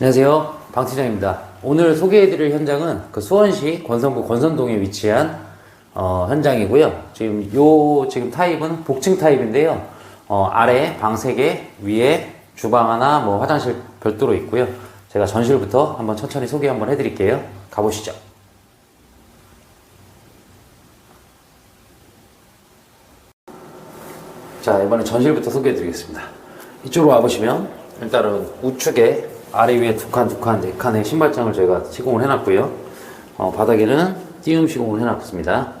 안녕하세요. 방팀장입니다. 오늘 소개해드릴 현장은 그 수원시 권성구 권선동에 위치한 어, 현장이고요. 지금 요 지금 타입은 복층 타입인데요. 어, 아래 방 3개, 위에 주방 하나, 뭐 화장실 별도로 있고요. 제가 전실부터 한번 천천히 소개 한번 해드릴게요. 가보시죠. 자, 이번에 전실부터 소개해 드리겠습니다. 이쪽으로 와보시면, 일단은 우측에 아래 위에 두 칸, 두 칸, 네 칸의 신발장을 저희가 시공을 해놨고요. 어, 바닥에는 띄움 시공을 해놨습니다.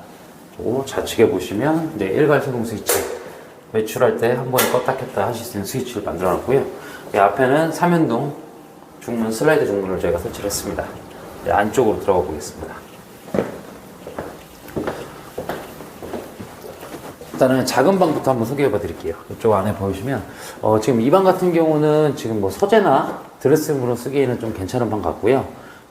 그리고 좌측에 보시면, 이제 일괄 소동 스위치. 외출할 때 한 번에 껐다 켰다 하실 수 있는 스위치를 만들어 놨고요. 이 앞에는 삼연동 중문 슬라이드 중문을 저희가 설치를 했습니다. 이제 안쪽으로 들어가 보겠습니다. 일단은 작은 방부터 한번 소개해 봐 드릴게요. 이쪽 안에 보시면, 어, 지금 이 방 같은 경우는 지금 뭐 소재나 드레스룸으로 쓰기에는 좀 괜찮은 방 같고요.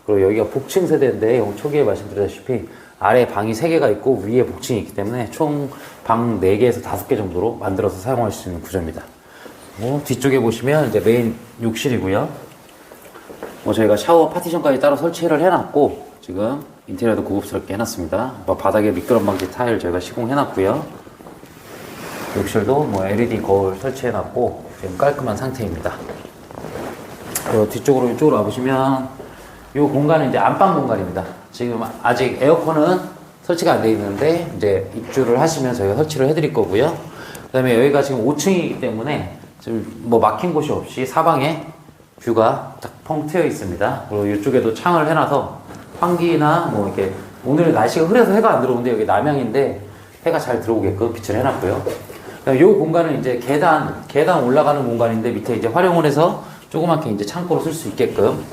그리고 여기가 복층 세대인데, 형 초기에 말씀드렸다시피, 아래 방이 3개가 있고, 위에 복층이 있기 때문에 총 방 4개에서 5개 정도로 만들어서 사용할 수 있는 구조입니다. 뭐, 뒤쪽에 보시면 이제 메인 욕실이고요. 뭐 저희가 샤워 파티션까지 따로 설치를 해놨고, 지금 인테리어도 고급스럽게 해놨습니다. 뭐 바닥에 미끄럼 방지 타일 저희가 시공해놨고요. 욕실도 뭐 LED 거울 설치해놨고 지금 깔끔한 상태입니다. 그 뒤쪽으로 이쪽으로 와보시면 이 공간은 이제 안방 공간입니다. 지금 아직 에어컨은 설치가 안 돼 있는데 이제 입주를 하시면 저희가 설치를 해드릴 거고요. 그다음에 여기가 지금 5층이기 때문에 지금 뭐 막힌 곳이 없이 사방에 뷰가 딱 펑 트여 있습니다. 그리고 이쪽에도 창을 해놔서 환기나 뭐 이렇게 오늘 날씨가 흐려서 해가 안 들어오는데 여기 남향인데 해가 잘 들어오게끔 빛을 해놨고요. 이 공간은 이제 계단, 계단 올라가는 공간인데 밑에 이제 활용을 해서 조그맣게 이제 창고로 쓸 수 있게끔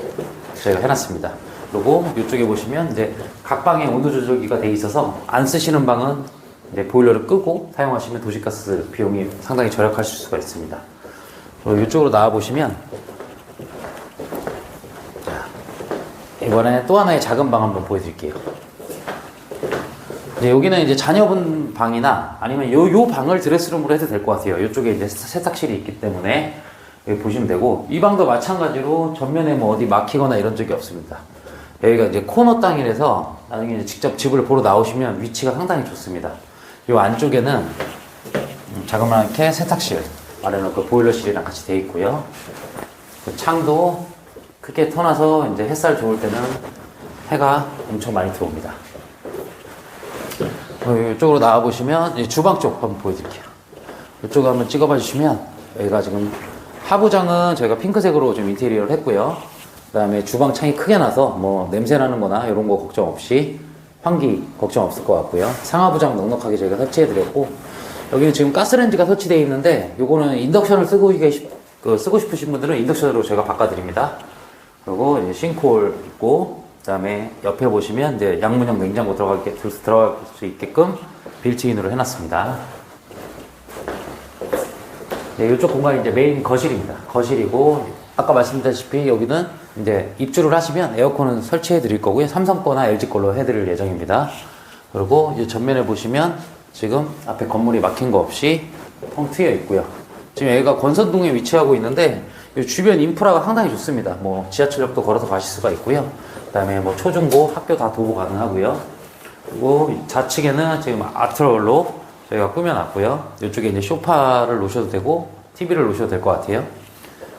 저희가 해놨습니다. 그리고 이쪽에 보시면 이제 각 방에 온도 조절기가 돼 있어서 안 쓰시는 방은 이제 보일러를 끄고 사용하시면 도시가스 비용이 상당히 절약하실 수가 있습니다. 그리고 이쪽으로 나와 보시면 자, 이번에 또 하나의 작은 방 한번 보여드릴게요. 이제 여기는 이제 자녀분 방이나 아니면 요, 요 방을 드레스룸으로 해도 될 것 같아요. 이쪽에 이제 세탁실이 있기 때문에 여기 보시면 되고, 이 방도 마찬가지로 전면에 뭐 어디 막히거나 이런 적이 없습니다. 여기가 이제 코너 땅이라서 나중에 이제 직접 집을 보러 나오시면 위치가 상당히 좋습니다. 요 안쪽에는 음, 자그맣게 세탁실 마련놓고 보일러실이랑 같이 돼 있고요. 그 창도 크게 터놔서 이제 햇살 좋을 때는 해가 엄청 많이 들어옵니다. 어, 이쪽으로 나와 보시면 이 주방 쪽 한번 보여드릴게요. 이쪽 한번 찍어봐 주시면 여기가 지금 하부장은 저희가 핑크색으로 좀 인테리어를 했고요. 그 다음에 주방 창이 크게 나서 뭐 냄새 나는 거나 이런 거 걱정 없이 환기 걱정 없을 것 같고요. 상하부장 넉넉하게 저희가 설치해 드렸고 여기는 지금 가스레인지가 설치되어 있는데 요거는 인덕션을 쓰고 계시, 그 쓰고 싶으신 분들은 인덕션으로 제가 바꿔드립니다. 그리고 싱크홀 있고 그다음에 옆에 보시면 이제 양문형 냉장고 들어가게 들어갈 수 있게끔 빌트인으로 해놨습니다. 네, 이쪽 공간이 이제 메인 거실입니다. 거실이고 아까 말씀드렸다시피 여기는 이제 입주를 하시면 에어컨은 설치해 드릴 거고요. 삼성 거나 LG 걸로 해 드릴 예정입니다. 그리고 이제 전면에 보시면 지금 앞에 건물이 막힌 거 없이 텅 트여 있고요. 지금 여기가 권선동에 위치하고 있는데 이 주변 인프라가 상당히 좋습니다. 뭐 지하철역도 걸어서 가실 수가 있고요. 그다음에 뭐 초중고 학교 다 도보 가능하고요. 그리고 좌측에는 지금 아트롤로 저희가 꾸며놨고요. 이쪽에 이제 소파를 놓으셔도 되고 TV를 놓으셔도 될 것 같아요.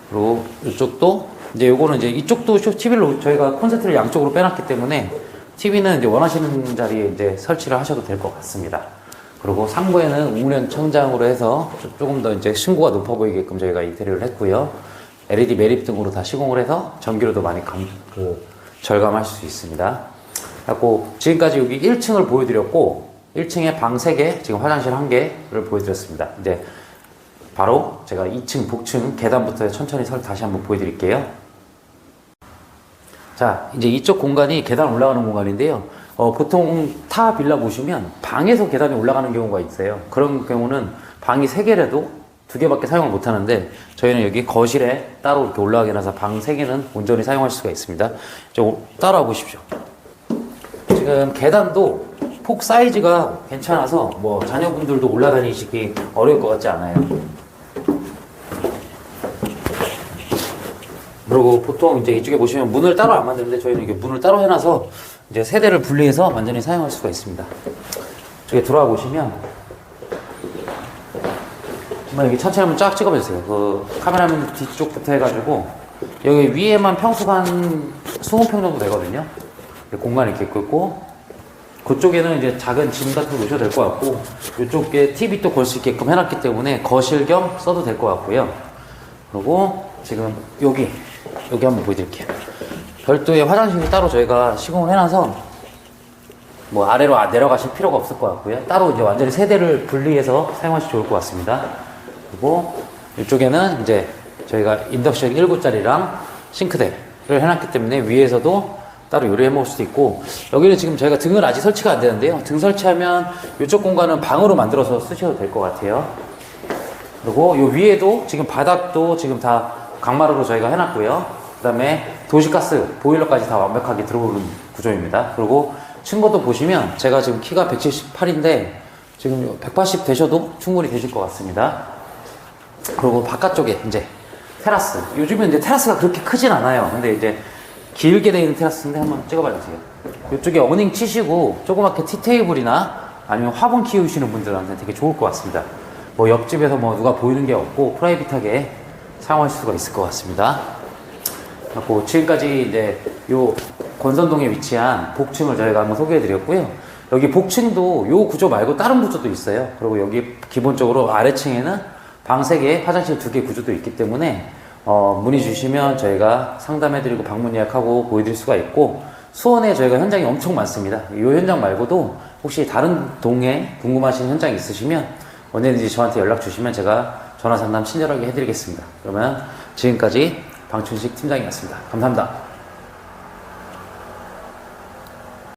그리고 이쪽도 이제 요거는 이제 이쪽도 쇼 TV를 저희가 콘센트를 양쪽으로 빼놨기 때문에 TV는 이제 원하시는 자리에 이제 설치를 하셔도 될 것 같습니다. 그리고 상부에는 우물형 천장으로 해서 조- 조금 더 이제 층고가 높아 보이게끔 저희가 인테리어를 했고요. LED 매립 등으로 다 시공을 해서 전기료도 많이 감, 그, 절감하실 수 있습니다. 그래고 지금까지 여기 1층을 보여드렸고 1층에 방 3개, 지금 화장실 1개를 보여드렸습니다. 이제 바로 제가 2층 복층 계단부터 천천히 설 다시 한번 보여드릴게요. 자, 이제 이쪽 공간이 계단 올라가는 공간인데요. 어, 보통 타 빌라 보시면 방에서 계단이 올라가는 경우가 있어요. 그런 경우는 방이 3개라도 2개밖에 사용을 못 하는데 저희는 여기 거실에 따로 이렇게 올라가게 해서 방 3개는 온전히 사용할 수가 있습니다. 좀 따라와 보십시오. 지금 계단도 폭 사이즈가 괜찮아서 뭐 자녀분들도 올라다니시기 어려울 것 같지 않아요. 그리고 보통 이제 이쪽에 보시면 문을 따로 안 만드는데 저희는 이게 문을 따로 해놔서 이제 세대를 분리해서 완전히 사용할 수가 있습니다. 이쪽에 들어와 보시면 한번 여기 천천히 한번 쫙 찍어보세요. 그 카메라맨 뒤쪽부터 해가지고 여기 위에만 평수가 한 20평 정도 되거든요. 공간이 이렇게 있고 그쪽에는 이제 작은 짐 같은 거 놓으셔도 될 것 같고 이쪽에 TV 또 걸 수 있게끔 해놨기 때문에 거실 겸 써도 될 것 같고요. 그리고 지금 여기 여기 한번 보여드릴게요. 별도의 화장실이 따로 저희가 시공을 해놔서 뭐 아래로 아- 내려가실 필요가 없을 것 같고요. 따로 이제 완전히 세대를 분리해서 사용하시면 좋을 것 같습니다. 그리고 이쪽에는 이제 저희가 인덕션 1구짜리랑 싱크대를 해놨기 때문에 위에서도 따로 요리해 먹을 수도 있고 여기는 지금 저희가 등을 아직 설치가 안 되는데요. 등 설치하면 이쪽 공간은 방으로 만들어서 쓰셔도 될 것 같아요. 그리고 요 위에도 지금 바닥도 지금 다 강마루로 저희가 해놨고요. 그 다음에 도시가스 보일러까지 다 완벽하게 들어오는 구조입니다. 그리고 층고도 보시면 제가 지금 키가 178인데 지금 180 되셔도 충분히 되실 것 같습니다. 그리고 바깥쪽에 이제 테라스. 요즘은 이제 테라스가 그렇게 크진 않아요. 근데 이제 길게 되어 있는 테라스인데 한번 찍어봐 주세요. 이쪽에 어닝 치시고 조그맣게 티테이블이나 아니면 화분 키우시는 분들한테 되게 좋을 것 같습니다. 뭐 옆집에서 뭐 누가 보이는 게 없고 프라이빗하게 사용하실 수가 있을 것 같습니다. 그리고 지금까지 이제 요 권선동에 위치한 복층을 저희가 한번 소개해 드렸고요. 여기 복층도 요 구조 말고 다른 구조도 있어요. 그리고 여기 기본적으로 아래층에는 방 3개, 화장실 2개 구조도 있기 때문에 어, 문의 주시면 저희가 상담해 드리고 방문 예약하고 보여드릴 수가 있고 수원에 저희가 현장이 엄청 많습니다. 이 현장 말고도 혹시 다른 동에 궁금하신 현장 있으시면 언제든지 저한테 연락 주시면 제가 전화 상담 친절하게 해드리겠습니다. 그러면 지금까지 방춘식 팀장이었습니다. 감사합니다.